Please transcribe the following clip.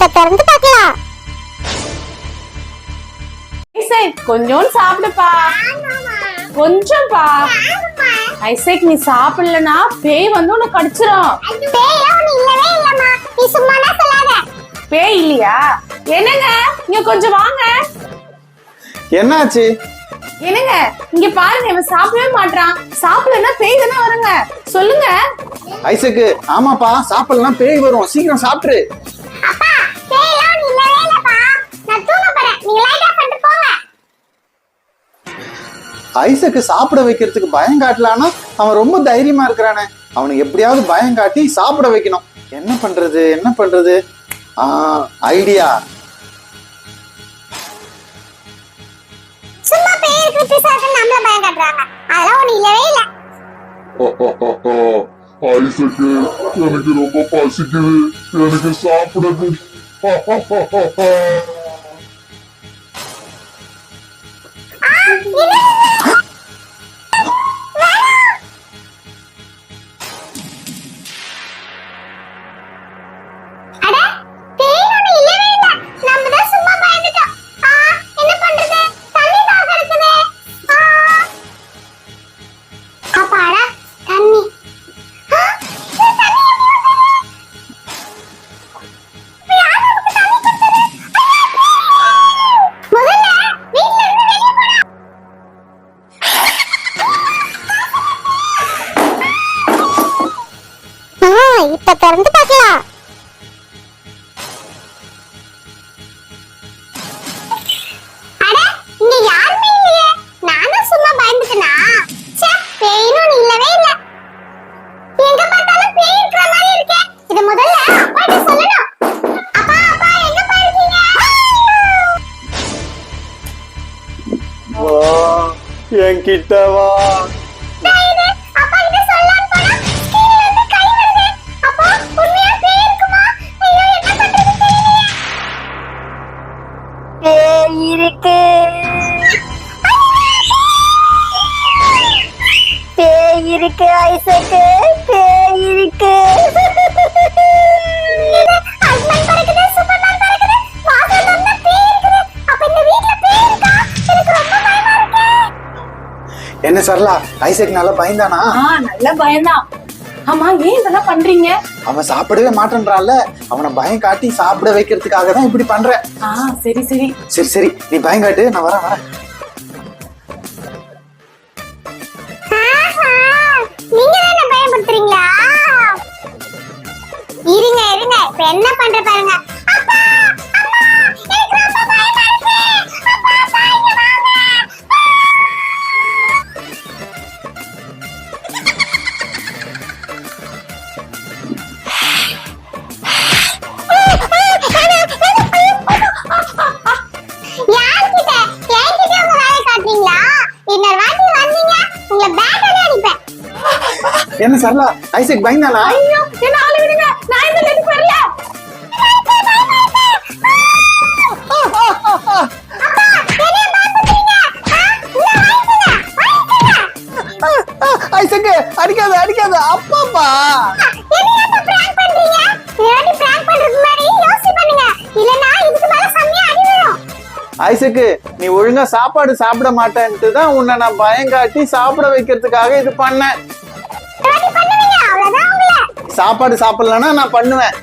இப்ப திறந்து பார்க்கலாம். ஐசக் கொஞ்சோண்டு சாப்பிடுப்பா. கொஞ்சம்பா. ஐசக் நீ சாப்பிடலனா பேய் வந்து உன்னை கடிச்சிரும். பேய் இல்லையா? என்னங்க? இங்க கொஞ்சம் வாங்க. என்னாச்சு? என்னங்க? இங்க பாருங்க இவன் சாப்பிடவே மாட்றான். சாப்பிடலன்னா பேய் தானே வருங்க. சொல்லுங்க. ஐசக்கு ஆமாப்பா சாப்பிடலாம் பேய் வரும். சீக்கிரம் சாப்பிட்ரு ஐசக்கு சாப்பிட வைக்கிறதுக்கு பயம் காட்டலான்னா அவன் ரொம்ப தைரியமா இருக்கிறானே. அவனுக்கு எப்படியாவது பயம் காட்டி சாப்பிட வைக்கணும். என்ன பண்றது என்ன பண்றது? ஆ ஐடியா. சும்மா பேய் இருக்கு பிசாசு நம்மள பயம் காட்டுறாங்க. அதெல்லாம் ஒண்ணு இல்லவே இல்ல. ஐசக்கு எனக்கு ரொம்ப பசிக்குது. எனக்கு சாப்பிட கொடு. இப்ப திறந்து பார்க்கலாம். என்கிட்ட வா. பேய் இருக்கு. பேய் இருக்கு ஐசக்கு. பேய் இருக்கு. என்ன சரலா ஐசக் நல்லா பயந்தானா? நல்ல பயம்தான் ஆமா ஏன் இதெல்லாம் பண்றீங்க? அவன் சாப்பிடவே மாட்டேன்றான்ல. அவனை பயம் காட்டி சாப்பிட வைக்கிறதுக்காக தான் இப்படி பண்றேன் ஆ சரி சரி. சரி சரி. நீ பயம் காட்டு. நான் வரேன் வரேன். நீங்க தானே பயமுறுத்துறீங்களா? இருங்க இருங்க. இப்ப என்ன பண்ற பாருங்க. என்ன சரலா ஐசக் பயந்தானா ஐயோ என்ன ஆளு விடுங்க? நான் இந்த வீட்டுக்கு வரல ஐசக்கு அடிக்காத அடிக்காத அப்பாப்பா. ஐசக்கு நீ ஒழுங்கா சாப்பாடு சாப்பிட மாட்டேன்ட்டு தான் உன்னை நான் பயம் காட்டி சாப்பிட வைக்கிறதுக்காக இது பண்ணேன். சாப்பாடு சாப்பிடலன்னா நான் பண்ணுவேன்.